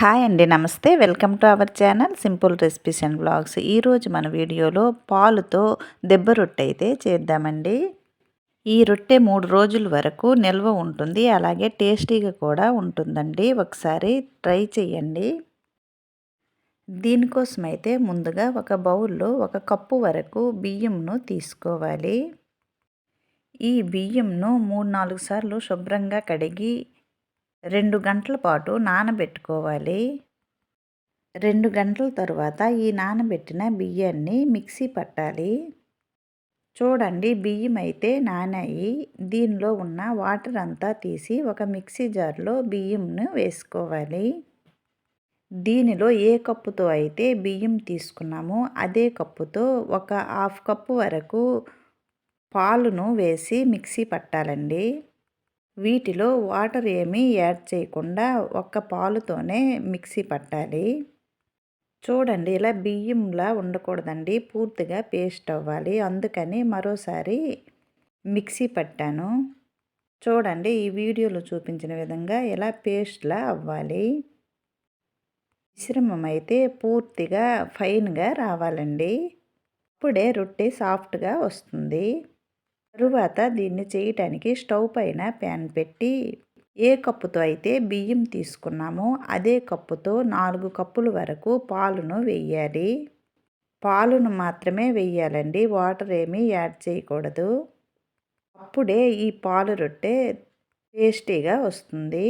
Hi అండి నమస్తే. Welcome to our channel simple recipes and blogs ఈరోజు మన వీడియోలో పాలుతో దెబ్బ రొట్టె అయితే చేద్దామండి. ఈ రొట్టె మూడు రోజుల వరకు నిల్వ ఉంటుంది. అలాగే టేస్టీగా కూడా ఉంటుందండి. ఒకసారి ట్రై చేయండి దీనికోసం అయితే ముందుగా ఒక బౌల్లో ఒక కప్పు వరకు బియ్యంను తీసుకోవాలి. ఈ బియ్యంను మూడు నాలుగు సార్లు శుభ్రంగా కడిగి రెండు గంటల పాటు నానబెట్టుకోవాలి. రెండు గంటల తర్వాత ఈ నానబెట్టిన బియ్యాన్ని మిక్సీ పట్టాలి. చూడండి బియ్యం అయితే నానాయి. దీనిలో ఉన్న వాటర్ అంతా తీసి ఒక మిక్సీ జార్లో బియ్యంను వేసుకోవాలి. దీనిలో ఏ కప్పుతో అయితే బియ్యం తీసుకున్నామో అదే కప్పుతో ఒక హాఫ్ కప్పు వరకు పాలును వేసి మిక్సీ పట్టాలండి. వీటిలో వాటర్ ఏమీ యాడ్ చేయకుండా ఒక్క పాలుతోనే మిక్సీ పట్టాలి. చూడండి ఇలా బియ్యంలా ఉండకూడదండి. పూర్తిగా పేస్ట్ అవ్వాలి. అందుకని మరోసారి మిక్సీ పట్టాను. చూడండి ఈ వీడియోలో చూపించిన విధంగా ఇలా పేస్ట్లా అవ్వాలి. మిశ్రమం అయితే పూర్తిగా ఫైన్గా రావాలండి. అప్పుడే రొట్టె సాఫ్ట్గా వస్తుంది. తరువాత దీన్ని చేయటానికి స్టవ్ పైన ప్యాన్ పెట్టి ఏ కప్పుతో అయితే బియ్యం తీసుకున్నామో అదే కప్పుతో నాలుగు కప్పుల వరకు పాలును వెయ్యాలి పాలును మాత్రమే వెయ్యాలండి వాటర్ ఏమీ యాడ్ చేయకూడదు. అప్పుడే ఈ పాలు రొట్టె టేస్టీగా వస్తుంది.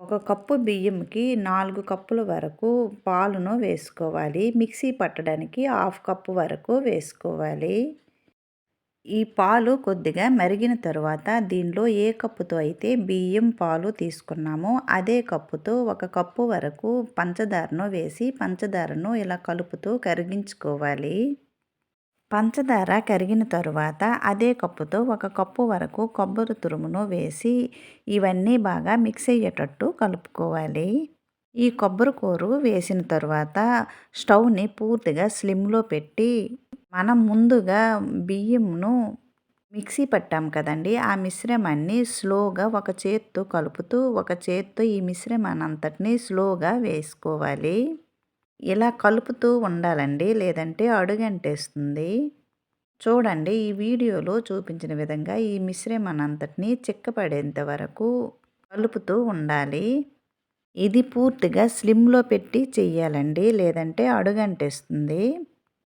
ఒక కప్పు బియ్యంకి నాలుగు కప్పుల వరకు పాలును వేసుకోవాలి. మిక్సీ పట్టడానికి హాఫ్ కప్పు వరకు వేసుకోవాలి. ఈ పాలు కొద్దిగా మరిగిన తరువాత దీనిలో ఏ కప్పుతో అయితే బియ్యం పాలు తీసుకున్నామో అదే కప్పుతో ఒక కప్పు వరకు పంచదారను వేసి పంచదారను ఇలా కలుపుతూ కరిగించుకోవాలి. పంచదార కరిగిన తరువాత అదే కప్పుతో ఒక కప్పు వరకు కొబ్బరి తురుమును వేసి ఇవన్నీ బాగా మిక్స్ అయ్యేటట్టు కలుపుకోవాలి. ఈ కొబ్బరి కూరు వేసిన తరువాత స్టవ్ని పూర్తిగా స్లిమ్లో పెట్టి మనం ముందుగా బియ్యంను మిక్సీ పట్టాం కదండి. ఆ మిశ్రమాన్ని స్లోగా ఒక చేత్తో కలుపుతూ ఒక చేత్తో ఈ మిశ్రమాన్ని అంతటినీ స్లోగా వేసుకోవాలి. ఇలా కలుపుతూ ఉండాలండి. లేదంటే అడుగంటేస్తుంది. చూడండి ఈ వీడియోలో చూపించిన విధంగా ఈ మిశ్రమాన్ని అంతటినీ చిక్కపడేంత వరకు కలుపుతూ ఉండాలి. ఇది పూర్తిగా స్లిమ్లో పెట్టి చెయ్యాలండి. లేదంటే అడుగంటేస్తుంది.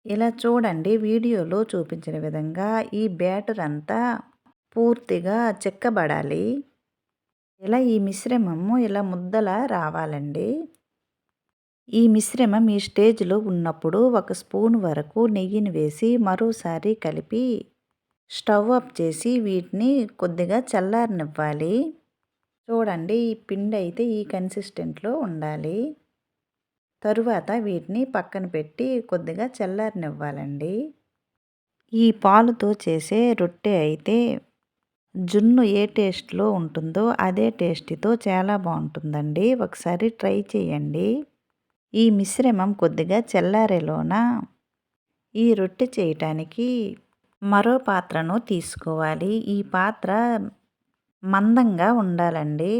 ఇలా చూడండి వీడియోలో చూపించిన విధంగా ఈ బ్యాటర్ అంతా పూర్తిగా చెక్కబడాలి. ఇలా ఈ మిశ్రమము ఇలా ముద్దలా రావాలండి. ఈ మిశ్రమం ఈ స్టేజ్లో ఉన్నప్పుడు ఒక స్పూన్ వరకు నెయ్యిని వేసి మరోసారి కలిపి స్టవ్ ఆఫ్ చేసి వీటిని కొద్దిగా చల్లారనివ్వాలి. చూడండి ఈ పిండి అయితే ఈ కన్సిస్టెంట్లో ఉండాలి. తరువాత వీటిని పక్కన పెట్టి కొద్దిగా చల్లారనివ్వాలండి. ఈ పాలుతో చేసే రొట్టె అయితే జున్ను ఏ టేస్ట్లో ఉంటుందో అదే టేస్ట్తో చాలా బాగుంటుందండి. ఒకసారి ట్రై చేయండి. ఈ మిశ్రమం కొద్దిగా చల్లారేలోన ఈ రొట్టె చేయటానికి మరో పాత్రను తీసుకోవాలి. ఈ పాత్ర మందంగా ఉండాలండి.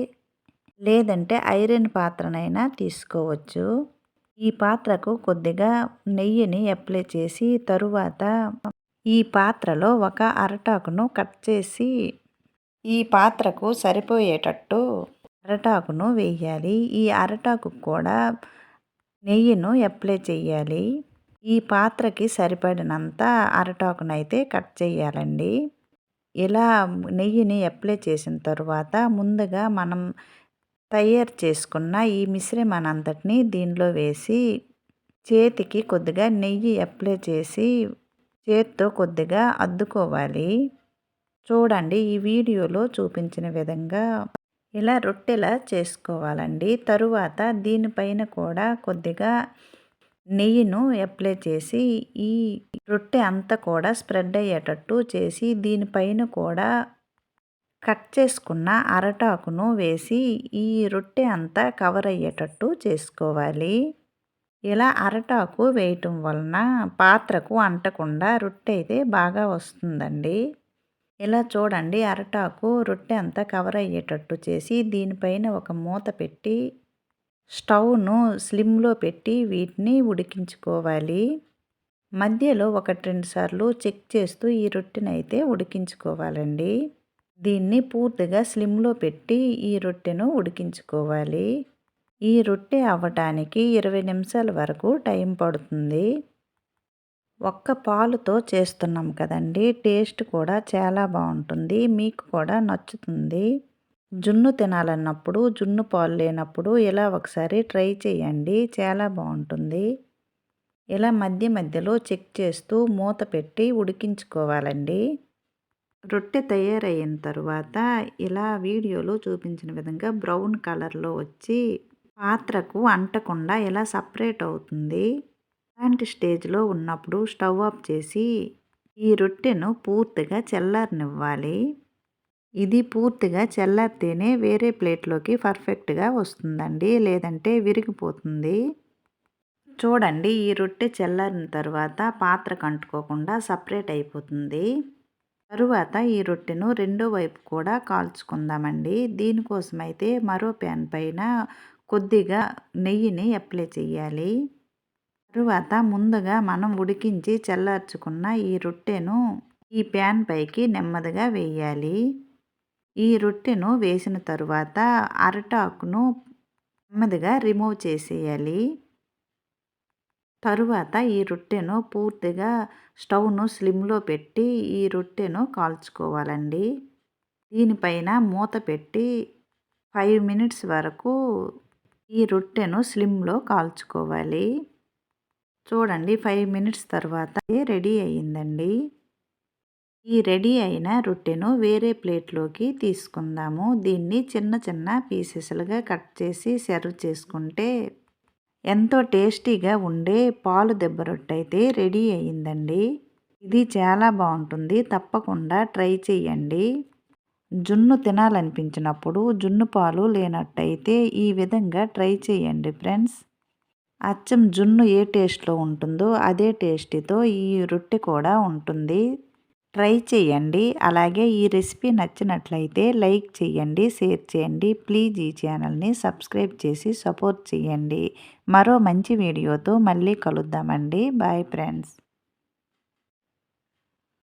లేదంటే ఐరన్ పాత్రనైనా తీసుకోవచ్చు. ఈ పాత్రకు కొద్దిగా నెయ్యిని అప్లై చేసి తరువాత ఈ పాత్రలో ఒక అరటాకును కట్ చేసి ఈ పాత్రకు సరిపోయేటట్టు అరటాకును వేయాలి. ఈ అరటాకు కూడా నెయ్యిను అప్లై చేయాలి. ఈ పాత్రకి సరిపడినంత అరటాకునైతే కట్ చేయాలండి. ఇలా నెయ్యిని అప్లై చేసిన తరువాత ముందుగా మనం తయారు చేసుకున్న ఈ మిశ్రమానంతటిని దీనిలో వేసి చేతికి కొద్దిగా నెయ్యి అప్లై చేసి చేత్తో కొద్దిగా అద్దుకోవాలి. చూడండి ఈ వీడియోలో చూపించిన విధంగా ఇలా రొట్టెలా చేసుకోవాలండి. తరువాత దీనిపైన కూడా కొద్దిగా నెయ్యిను అప్లై చేసి ఈ రొట్టె అంతా కూడా స్ప్రెడ్ అయ్యేటట్టు చేసి దీనిపైన కూడా కట్ చేసుకున్న అరటాకును వేసి ఈ రొట్టె అంతా కవర్ అయ్యేటట్టు చేసుకోవాలి. ఇలా అరటాకు వేయటం వలన పాత్రకు అంటకుండా రొట్టె అయితే బాగా వస్తుందండి. ఇలా చూడండి అరటాకు రొట్టె అంతా కవర్ అయ్యేటట్టు చేసి దీనిపైన ఒక మూత పెట్టి స్టవ్ను స్లిమ్లో పెట్టి వీటిని ఉడికించుకోవాలి. మధ్యలో ఒకటి రెండు సార్లు చెక్ చేస్తూ ఈ రొట్టెనైతే ఉడికించుకోవాలండి. దీన్ని పూర్తిగా స్లిమ్లో పెట్టి ఈ రొట్టెను ఉడికించుకోవాలి. ఈ రొట్టె అవ్వటానికి ఇరవై నిమిషాల వరకు టైం పడుతుంది. ఒక్క పాలుతో చేస్తున్నాం కదండి టేస్ట్ కూడా చాలా బాగుంటుంది మీకు కూడా నచ్చుతుంది. జున్ను తినాలన్నప్పుడు జున్ను పాలు లేనప్పుడు ఇలా ఒకసారి ట్రై చేయండి చాలా బాగుంటుంది. ఇలా మధ్య మధ్యలో చెక్ చేస్తూ మూత పెట్టి ఉడికించుకోవాలండి. రొట్టె తయారైన తర్వాత ఇలా వీడియోలో చూపించిన విధంగా బ్రౌన్ కలర్లో వచ్చి పాత్రకు అంటకుండా ఇలా సపరేట్ అవుతుంది. అలాంటి స్టేజ్లో ఉన్నప్పుడు స్టవ్ ఆఫ్ చేసి ఈ రొట్టెను పూర్తిగా చల్లారనివ్వాలి. ఇది పూర్తిగా చల్లారితేనే వేరే ప్లేట్లోకి పర్ఫెక్ట్గా వస్తుందండి లేదంటే విరిగిపోతుంది. చూడండి ఈ రొట్టె చల్లారిన తర్వాత పాత్ర కంటుకోకుండా సపరేట్ అయిపోతుంది. తరువాత ఈ రొట్టెను రెండో వైపు కూడా కాల్చుకుందామండి. దీనికోసమైతే మరో ప్యాన్ పైన కొద్దిగా నెయ్యిని అప్లై చేయాలి తరువాత ముందుగా మనం ఉడికించి చల్లార్చుకున్న ఈ రొట్టెను ఈ ప్యాన్ పైకి నెమ్మదిగా వేయాలి. ఈ రొట్టెను వేసిన తరువాత అరటాకును నెమ్మదిగా రిమూవ్ చేసేయాలి. తరువాత ఈ రొట్టెను పూర్తిగా స్టవ్ను స్లిమ్లో పెట్టి ఈ రొట్టెను కాల్చుకోవాలండి. దీనిపైన మూత పెట్టి ఫైవ్ మినిట్స్ వరకు ఈ రొట్టెను స్లిమ్లో కాల్చుకోవాలి. చూడండి ఫైవ్ మినిట్స్ తర్వాత రెడీ అయ్యిందండి. ఈ రెడీ అయిన రొట్టెను వేరే ప్లేట్లోకి తీసుకుందాము. దీన్ని చిన్న చిన్న పీసెస్లుగా కట్ చేసి సర్వ్ చేసుకుంటే ఎంతో టేస్టీగా ఉండే పాలు దెబ్బ రొట్టె అయితే రెడీ అయ్యిందండి. ఇది చాలా బాగుంటుంది. తప్పకుండా ట్రై చేయండి జున్ను తినాలనిపించినప్పుడు జున్ను పాలు లేనట్టయితే ఈ విధంగా ట్రై చేయండి ఫ్రెండ్స్. అచ్చం జున్ను ఏ టేస్ట్లో ఉంటుందో అదే టేస్టీతో ఈ రొట్టె కూడా ఉంటుంది. ట్రై చేయండి. అలాగే ఈ రెసిపీ నచ్చినట్లయితే లైక్ చేయండి షేర్ చేయండి. ప్లీజ్ ఈ ఛానల్ని సబ్స్క్రైబ్ చేసి సపోర్ట్ చేయండి. మరో మంచి వీడియోతో మళ్ళీ కలుద్దామండి. Bye friends.